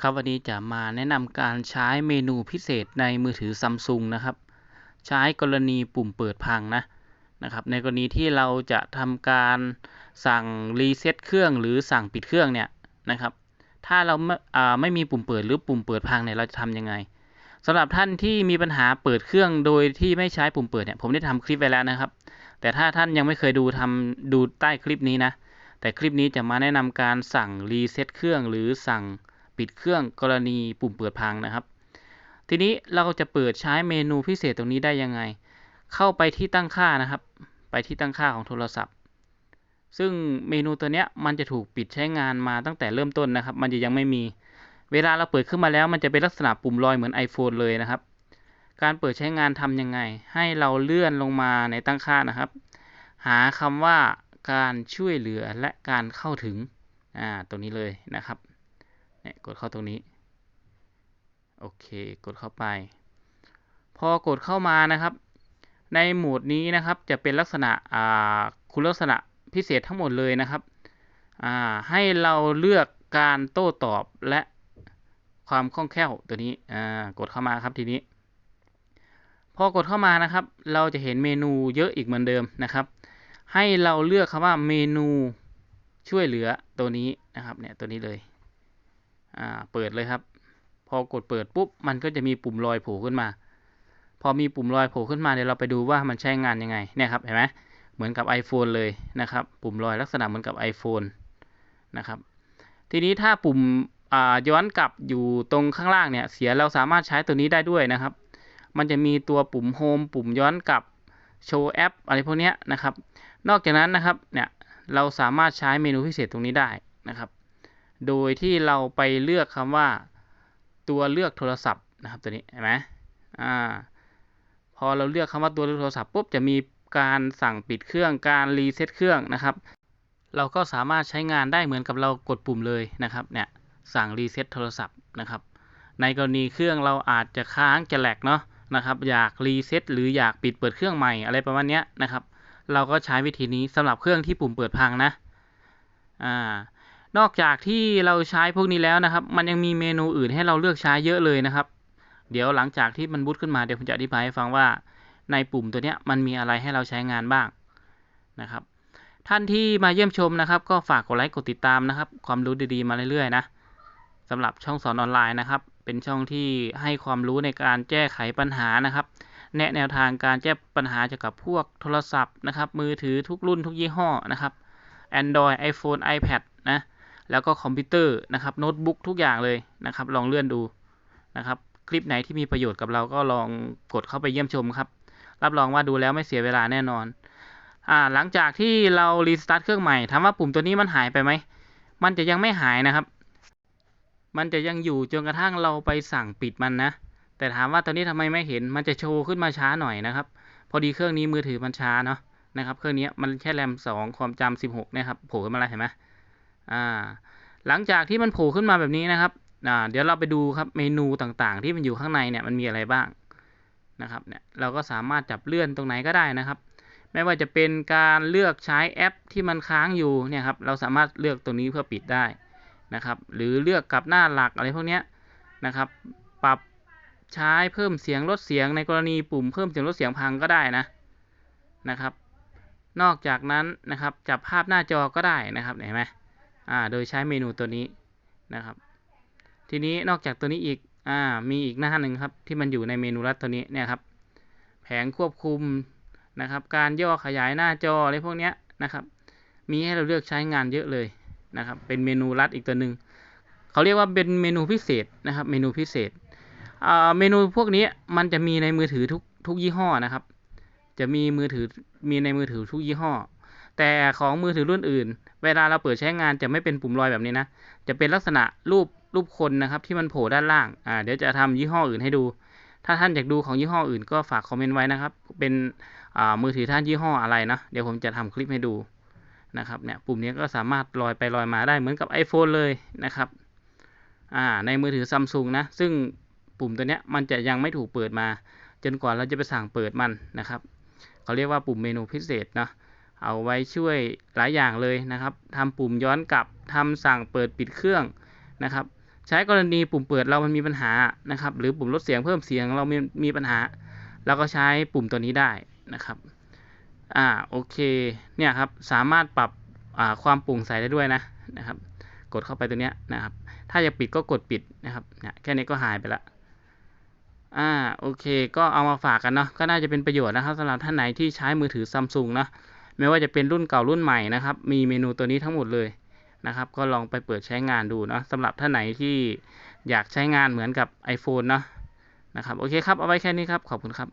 ครับวันนี้จะมาแนะนำการใช้เมนูพิเศษในมือถือซัมซุงนะครับ ใช้กรณีปุ่มเปิดพังนะนะครับ ในกรณีที่เราจะทำการสั่งรีเซ็ตเครื่องหรือสั่งปิดเครื่องเนี่ยนะครับ ถ้าเราไม่ไม่มีปุ่มเปิดหรือปุ่มเปิดพังเนี่ยเราจะทำยังไงสำหรับท่านที่มีปัญหาเปิดเครื่องโดยที่ไม่ใช้ปุ่มเปิดเนี่ยผมได้ทำคลิปไว้แล้วนะครับ แต่ถ้าท่านยังไม่เคยดูทำดูใต้คลิปนี้นะแต่คลิปนี้จะมาแนะนำการสั่งรีเซ็ตเครื่องหรือสั่ง ปิดเครื่องกรณีปุ่มเปิดพังนะครับ ทีนี้เราจะเปิดใช้เมนูพิเศษตรงนี้ได้ยังไง เข้าไปที่ตั้งค่านะครับ ไปที่ตั้งค่าของโทรศัพท์ ซึ่งเมนูตัวนี้มันจะถูกปิดใช้งานมาตั้งแต่เริ่มต้นนะครับ มันจะยังไม่มี เวลาเราเปิดขึ้นมาแล้วมันจะเป็นลักษณะปุ่มลอยเหมือน iPhone เลยนะครับ การเปิดใช้งานทำยังไง ให้เราเลื่อนลงมาในตั้งค่านะครับ หาคำว่าการช่วยเหลือและการเข้าถึง อ่าตรงนี้เลยนะครับ เนี่ยกดเข้าตรงนี้ โอเค กดเข้าไป พอกดเข้ามานะครับ ในโหมดนี้นะครับ จะเป็นลักษณะคุณลักษณะพิเศษทั้งหมดเลยนะครับ ให้เราเลือกการโต้ตอบและความคล่องแคล่วตัวนี้กดเข้ามาครับทีนี้ พอกดเข้ามานะครับ เราจะเห็นเมนูเยอะอีกเหมือนเดิมนะครับ ให้เราเลือกคำว่าเมนูช่วยเหลือตัวนี้นะครับเนี่ยตัวนี้เลย อ่าเปิดเลยครับ พอกดเปิดปุ๊บมันก็จะมีปุ่มลอยโผล่ขึ้นมา พอมีปุ่มลอยโผล่ขึ้นมาเดี๋ยวเราไปดูว่ามันใช้งานยังไงเนี่ยครับเห็นไหมเหมือนกับ iPhone เลยนะครับ ปุ่มลอยลักษณะเหมือนกับ iPhone นะครับทีนี้ถ้าปุ่มย้อนกลับอยู่ตรงข้างล่างเนี่ยเสียเราสามารถใช้ตัวนี้ได้ด้วยนะครับ มันจะมีตัวปุ่มโฮมปุ่มย้อนกลับโชว์แอปอะไรพวกนี้นะครับ นอกจากนั้นนะครับเนี่ยเราสามารถใช้เมนูพิเศษตรงนี้ได้นะครับ โดยที่เราไปเลือกคำว่าตัวเลือกโทรศัพท์นะครับตัวนี้เห็นไหมอ่าพอเราเลือกคำว่าตัวเลือกโทรศัพท์ปุ๊บจะมีการสั่งปิดเครื่องการรีเซ็ตเครื่องนะครับ เราก็สามารถใช้งานได้เหมือนกับเรากดปุ่มเลยนะครับเนี่ยสั่งรีเซ็ตโทรศัพท์นะครับ ในกรณีเครื่องเราอาจจะค้างจะแหลกเนาะนะครับ อยากรีเซ็ตหรืออยากปิดเปิดเครื่องใหม่อะไรประมาณนี้นะครับ เราก็ใช้วิธีนี้สำหรับเครื่องที่ปุ่มเปิดพังนะอ่า นอกจากที่เราใช้พวกนี้แล้วนะครับ มันยังมีเมนูอื่นให้เราเลือกใช้เยอะเลยนะครับ เดี๋ยวหลังจากที่มันบูตขึ้นมาเดี๋ยวผมจะอธิบายให้ฟังว่าในปุ่มตัวนี้มันมีอะไรให้เราใช้งานบ้างนะครับ ท่านที่มาเยี่ยมชมนะครับ ก็ฝากกดไลค์กดติดตามนะครับ ความรู้ดีๆมาเรื่อยๆนะสำหรับช่องสอนออนไลน์นะครับ เป็นช่องที่ให้ความรู้ในการแก้ไขปัญหานะครับ แนะแนวทางการแก้ปัญหาเกี่ยวกับพวกโทรศัพท์นะครับ มือถือทุกรุ่นทุกยี่ห้อนะครับ Android iPhone iPad แล้วก็คอมพิวเตอร์นะครับโน้ตบุ๊กทุกอย่างเลยนะครับลองเลื่อนดูนะครับคลิปไหนที่มีประโยชน์กับเราก็ลองกดเข้าไปเยี่ยมชมครับ รับรองว่าดูแล้วไม่เสียเวลาแน่นอนอ่าหลังจากที่เรารีสตาร์ทเครื่องใหม่ถามว่าปุ่มตัวนี้มันหายไปไหมมันจะยังไม่หายนะครับ มันจะยังอยู่จนกระทั่งเราไปสั่งปิดมันนะ แต่ถามว่าตอนนี้ทำไมไม่เห็น มันจะโชว์ขึ้นมาช้าหน่อยนะครับ พอดีเครื่องนี้มือถือมันช้าเนาะนะครับ เครื่องนี้มันแค่แรมสองความจำสิบหกนะครับ โผล่ขึ้นมาแล้วเห็นไหม อ่าหลังจากที่มันโผล่ขึ้นมาแบบนี้นะครับอ่าเดี๋ยวเราไปดูครับเมนูต่างๆ ที่มันอยู่ข้างในเนี่ยมันมีอะไรบ้างนะครับเนี่ยเราก็สามารถจับเลื่อนตรงไหนก็ได้นะครับ ไม่ว่าจะเป็นการเลือกใช้แอปที่มันค้างอยู่เนี่ยครับเราสามารถเลือกตรงนี้เพื่อปิดได้นะครับ หรือเลือกกลับหน้าหลักอะไรพวกนี้นะครับ ปรับใช้เพิ่มเสียงลดเสียงในกรณีปุ่มเพิ่มเสียงลดเสียงพังก็ได้นะนะครับ นอกจากนั้นนะครับจับภาพหน้าจอก็ได้นะครับเห็นไหม อ่าโดยใช้เมนูตัวนี้นะครับ ทีนี้นอกจากตัวนี้อีกอ่ามีอีกหน้าหนึ่งครับที่มันอยู่ในเมนูลัดตัวนี้เนี่ยครับ แผงควบคุมนะครับ การย่อขยายหน้าจออะไรพวกนี้นะครับ มีให้เราเลือกใช้งานเยอะเลยนะครับ เป็นเมนูลัดอีกตัวหนึ่งเขาเรียกว่าเป็นเมนูพิเศษนะครับ เมนูพิเศษอ่าเมนูพวกนี้มันจะมีในมือถือทุกทุกยี่ห้อนะครับ จะมีมือถือมีในมือถือทุกยี่ห้อ แต่ของมือถือรุ่นอื่น เวลาเราเปิดใช้งานจะไม่เป็นปุ่มลอยแบบนี้นะ จะเป็นลักษณะรูปรูปคนนะครับที่มันโผล่ด้านล่าง อ่า เดี๋ยวจะทำยี่ห้ออื่นให้ดู ถ้าท่านอยากดูของยี่ห้ออื่นก็ฝากคอมเมนต์ไว้นะครับ เป็นอ่ามือถือท่านยี่ห้ออะไรนะ เดี๋ยวผมจะทำคลิปให้ดูนะครับ เนี่ย ปุ่มนี้ก็สามารถลอยไปลอยมาได้เหมือนกับ iPhone เลยนะครับ อ่า ในมือถือซัมซุงนะ ซึ่งปุ่มตัวเนี้ยมันจะยังไม่ถูกเปิดมา จนกว่าเราจะไปสั่งเปิดมันนะครับ เขาเรียกว่าปุ่มเมนูพิเศษเนาะ เอาไว้ช่วยหลายอย่างเลยนะครับทำปุ่มย้อนกลับทำสั่งเปิดปิดเครื่องนะครับ ใช้กรณีปุ่มเปิดเรามันมีปัญหานะครับ หรือปุ่มลดเสียงเพิ่มเสียงเรามีมีปัญหาเราก็ใช้ปุ่มตัวนี้ได้นะครับอ่าโอเคเนี่ยครับสามารถปรับอ่าความโปร่งใสได้ด้วยนะนะครับ กดเข้าไปตัวเนี้ยนะครับ ถ้าอยากปิดก็กดปิดนะครับเนี่ยแค่นี้ก็หายไปละอ่าโอเค ก็เอามาฝากกันเนาะก็น่าจะเป็นประโยชน์นะครับสำหรับท่านไหนที่ใช้มือถือซัมซุงนะ ไม่ว่าจะเป็นรุ่นเก่ารุ่นใหม่นะครับ มีเมนูตัวนี้ทั้งหมดเลยนะครับ ก็ลองไปเปิดใช้งานดูเนาะสำหรับท่านไหนที่อยากใช้งานเหมือนกับ iPhone เนาะนะครับ โอเคครับ เอาไว้แค่นี้ครับ ขอบคุณครับ